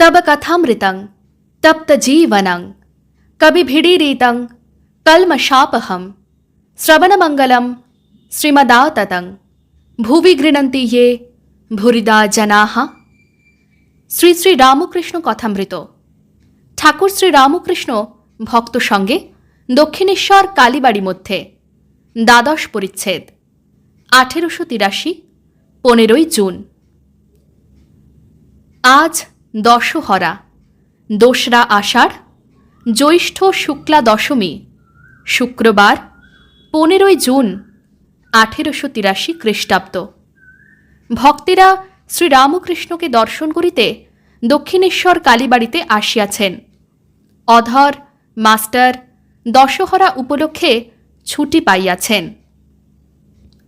तब कथामृतं तप्तजीवनं कविभिडीरीतं कल्मषापहं श्रवणमङ्गलं श्रीमदाततं ভুবি গৃণন্তি ইয়ে ভুরিদা জানাহা শ্রী শ্রী রামকৃষ্ণ কথামৃত ঠাকুর শ্রী রামকৃষ্ণ ভক্ত সঙ্গে দক্ষিণেশ্বর কালীবাড়ি মধ্যে দ্বাদশ পরিচ্ছেদ আঠেরোশো তিরাশি পনেরোই জুন আজ দশহরা, দোসরা আষাঢ়, জ্যৈষ্ঠ শুক্লা দশমী, শুক্রবার, পনেরোই জুন, আঠেরোশো তিরাশি খ্রিস্টাব্দ। ভক্তেরা শ্রীরামকৃষ্ণকে দর্শন করিতে দক্ষিণেশ্বর কালীবাড়িতে আসিয়াছেন। অধর, মাস্টার, দশহরা উপলক্ষে ছুটি পাইয়াছেন।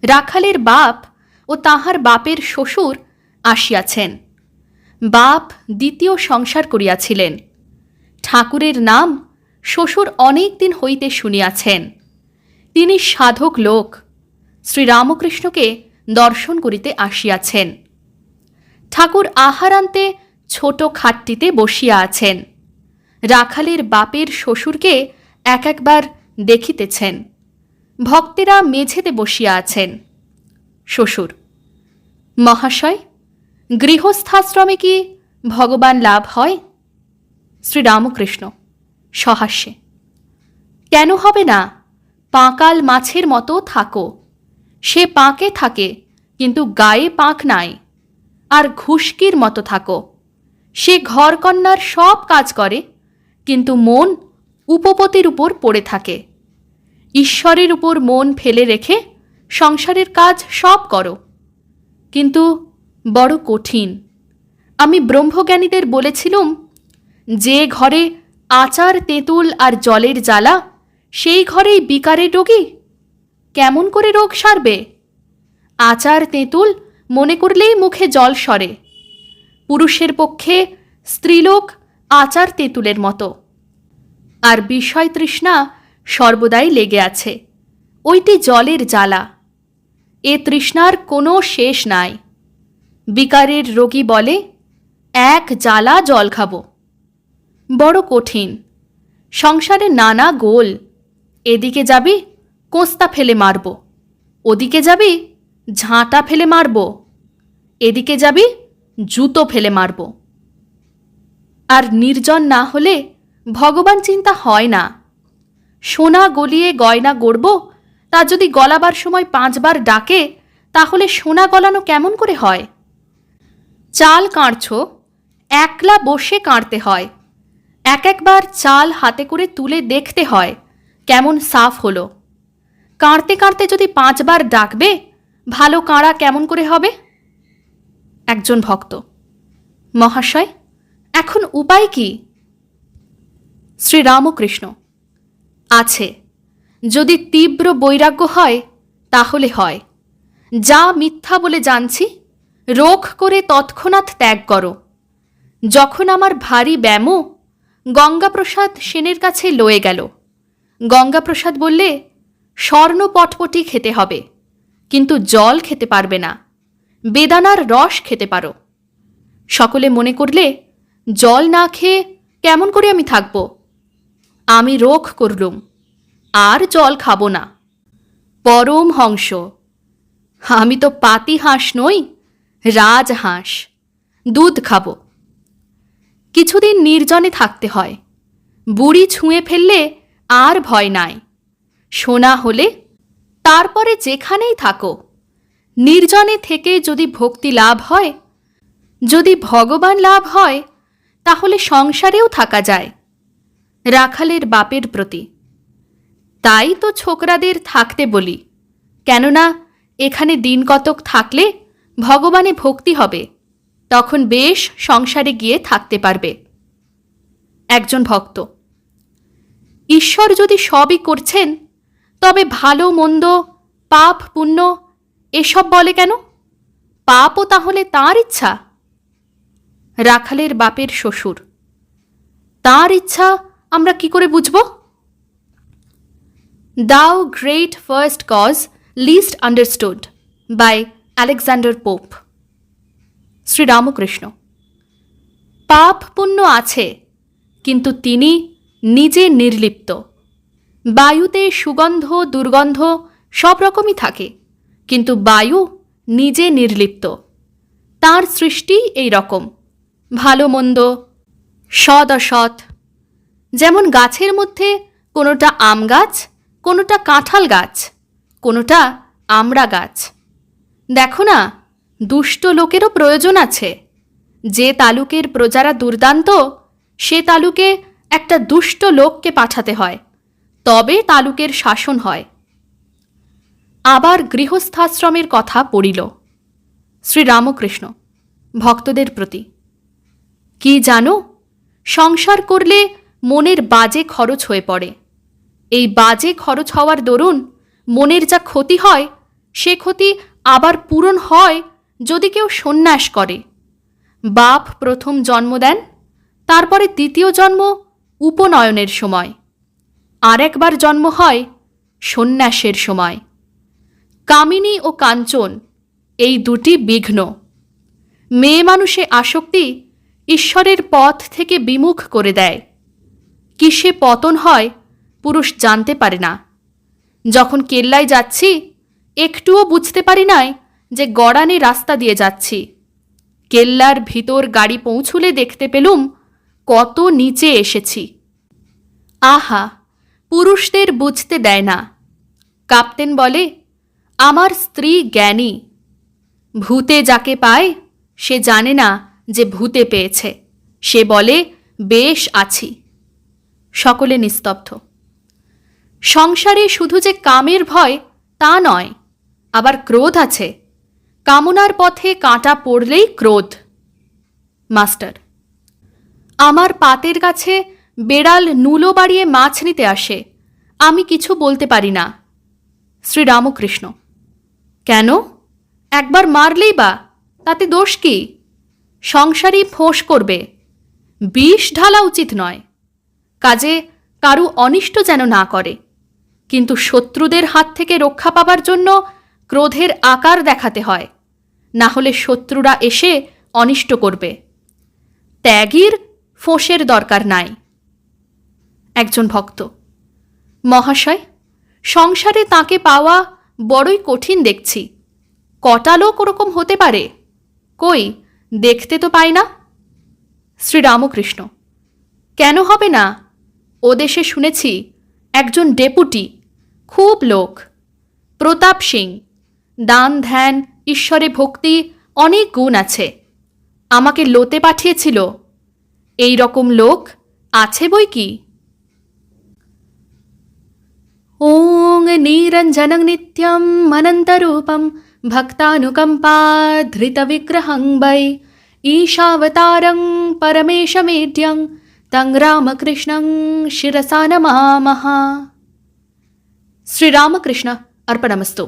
রাখালের বাপ ও তাহার বাপের শ্বশুর আসিয়াছেন। বাপ দ্বিতীয় সংসার করিয়াছিলেন। ঠাকুরের নাম শ্বশুর অনেক দিন হইতে শুনিয়াছেন। তিনি সাধক লোক। শ্রীরামকৃষ্ণকে দর্শন করিতে আসিয়াছেন। ঠাকুর আহারান্তে ছোট খাটটিতে বসিয়া আছেন। রাখালের বাপের শ্বশুরকে এক একবার দেখিতেছেন। ভক্তেরা মেঝেতে বসিয়া আছেন। শ্বশুর, মহাশয় গৃহস্থাশ্রমে কি ভগবান লাভ হয়? শ্রীরামকৃষ্ণ, সহাস্যে। কেন হবে না? পাঁকাল মাছের মতো থাকো। সে পাঁকে থাকে, কিন্তু গায়ে পাঁক নাই। আর ঘুষকির মতো থাকো। সে ঘরকন্যার সব কাজ করে, কিন্তু মন উপপতির উপর পড়ে থাকে। ঈশ্বরের উপর মন ফেলে রেখে সংসারের কাজ সব করো। কিন্তু বড় কঠিন। আমি ব্রহ্মজ্ঞানীদের বলেছিলুম, যে ঘরে আচার, তেঁতুল আর জলের জ্বালা, সেই ঘরেই বিকারে রোগী? কেমন করে রোগ সারবে? আচার, তেঁতুল মনে করলেই মুখে জল সরে। পুরুষের পক্ষে স্ত্রীলোক আচার, তেঁতুলের মতো। আর বিষয় তৃষ্ণা সর্বদাই লেগে আছে। ওইটি জলের জ্বালা। এ তৃষ্ণার কোনো শেষ নাই। বিকারের রোগী বলে, এক জ্বালা জল খাব। বড় কঠিন। সংসারে নানা গোল। এদিকে যাবি, কোস্তা ফেলে মারব। ওদিকে যাবি, ঝাঁটা ফেলে মারব। এদিকে যাবি, জুতো ফেলে মারব। আর নির্জন না হলে ভগবান চিন্তা হয় না। সোনা গলিয়ে গয়না গড়ব, তা যদি গলাবার সময় পাঁচবার ডাকে, তাহলে সোনা গলানো কেমন করে হয়? চাল কাঁড়ছ, একলা বসে কাঁড়তে হয়। এক একবার চাল হাতে করে তুলে দেখতে হয়, কেমন সাফ হলো। কাঁড়তে কাঁড়তে যদি পাঁচবার ডাকবে, ভালো কাঁড়া কেমন করে হবে? একজন ভক্ত, মহাশয়, এখন উপায় কি? শ্রীরামকৃষ্ণ, আছে। যদি তীব্র বৈরাগ্য হয়, তাহলে হয়। যা মিথ্যা বলে জানছি রোখ করে তৎক্ষণাৎ ত্যাগ করো। যখন আমার ভারী ব্যামো, গঙ্গাপ্রসাদ সেনের কাছে লয়ে গেল। গঙ্গাপ্রসাদ বললে, স্বর্ণ পটপটি খেতে হবে, কিন্তু জল খেতে পারবে না, বেদানার রস খেতে পারো। সকলে মনে করলে, জল না খেয়ে কেমন করে আমি থাকব? আমি রোখ করলুম, আর জল খাব না। পরম হংস, আমি তো পাতি হাঁস নই। রাজ হাঁস দুধ খাব। কিছুদিন নির্জনে থাকতে হয়। বুড়ি ছুঁয়ে ফেললে আর ভয় নাই। সোনা হলে তারপরে যেখানেই থাকো। নির্জনে থেকে যদি ভক্তি লাভ হয়, যদি ভগবান লাভ হয়, তাহলে সংসারেও থাকা যায়, রাখালের বাপের প্রতি। তাই তো ছোকরাদের থাকতে বলি, কেননা এখানে দিন কতক থাকলে ভগবানে ভক্তি হবে, তখন বেশ সংসারে গিয়ে থাকতে পারবে। একজন ভক্ত, ঈশ্বর যদি সবই করছেন, তবে ভালো, মন্দ, পাপ, পুণ্য, এসব বলে কেন? পাপও তাহলে তার ইচ্ছা? রাখালের বাপের শ্বশুর, তার ইচ্ছা আমরা কি করে বুঝব? দাও great first cause least understood by Alexander Pope Sri Ramakrishna. পাপ পুণ্য আছে, কিন্তু তিনি নিজে নির্লিপ্ত। বায়ুতে সুগন্ধ, দুর্গন্ধ সব রকমই থাকে, কিন্তু বায়ু নিজে নির্লিপ্ত। তার সৃষ্টি এই রকম। ভালো মন্দ, সৎ অসৎ। যেমন গাছের মধ্যে কোনোটা আম গাছ, কোনোটা কাঁঠাল গাছ, কোনোটা আমড়া গাছ। দেখো না, দুষ্ট লোকেরও প্রয়োজন আছে। যে তালুকের প্রজারা দুর্দান্ত, সে তালুকে একটা দুষ্ট লোককে পাঠাতে হয়, তবে তালুকের শাসন হয়। আবার গৃহস্থাশ্রমের কথা পড়িল। শ্রীরামকৃষ্ণ, ভক্তদের প্রতি, কি জানো, সংসার করলে মনের বাজে খরচ হয়ে পড়ে। এই বাজে খরচ হওয়ার দরুন মনের যা ক্ষতি হয়, সে ক্ষতি আবার পূরণ হয় যদি কেউ সন্ন্যাস করে। বাপ প্রথম জন্ম দেন, তারপরে দ্বিতীয় জন্ম উপনয়নের সময়। আর একবার জন্ম হয় সন্ন্যাসের সময়। কামিনী ও কাঞ্চন এই দুটি বিঘ্ন। মেয়ে মানুষে আসক্তি ঈশ্বরের পথ থেকে বিমুখ করে দেয়। কিসে পতন হয় পুরুষ জানতে পারে না। যখন কেল্লায় যাচ্ছি একটুও বুঝতে পারি নাই যে গড়ানে রাস্তা দিয়ে যাচ্ছি। কেল্লার ভিতর গাড়ি পৌঁছুলে দেখতে পেলুম কত নিচে এসেছি। আহা, পুরুষদের বুঝতে দেয় না। কাপ্তেন বলে, আমার স্ত্রী জ্ঞানী। ভূতে যাকে পায়, সে জানে না যে ভূতে পেয়েছে। সে বলে, বেশ আছি। সকলে নিস্তব্ধ। সংসারে শুধু যে কামের ভয়, তা নয় আবার ক্রোধ আছে। কামনার পথে কাঁটা পড়লেই ক্রোধ। মাস্টার, আমার পাতের কাছে বেড়াল নুলো বাড়িয়ে মাছ নিতে আসে। আমি কিছু বলতে পারি না। শ্রীরামকৃষ্ণ, কেন? একবার মারলেই বা, তাতে দোষ কি? সংসারই ফোঁস করবে। বিষ ঢালা উচিত নয়। কাজে কারু অনিষ্ট যেন না করে। কিন্তু শত্রুদের হাত থেকে রক্ষা পাবার জন্য ক্রোধের আকার দেখাতে হয়। না হলে শত্রুরা এসে অনিষ্ট করবে। ত্যাগীর ফোঁসের দরকার নাই। একজন ভক্ত, মহাশয়, সংসারে তাকে পাওয়া বড়ই কঠিন দেখছি। কটা লোক ওরকম হতে পারে? কই, দেখতে তো পাই না। শ্রীরামকৃষ্ণ, কেন হবে না? ও দেশে শুনেছি একজন ডেপুটি, খুব লোক, প্রতাপ সিং। দান ধ্যান ঈশ্বরে ভক্তি অনেক গুণ আছে আমাকে লোতে পাঠিয়েছিল এই রকম লোক আছে বই কি ॐ निरञ्जनं नित्यम् अनन्तरूपं भक्तानुकम्पाधृतविग्रहं वै ईशावतारं परमेशमेड्यं तं रामकृष्णं शिरसा नमामः श्रीरामकृष्ण अर्पणमस्तु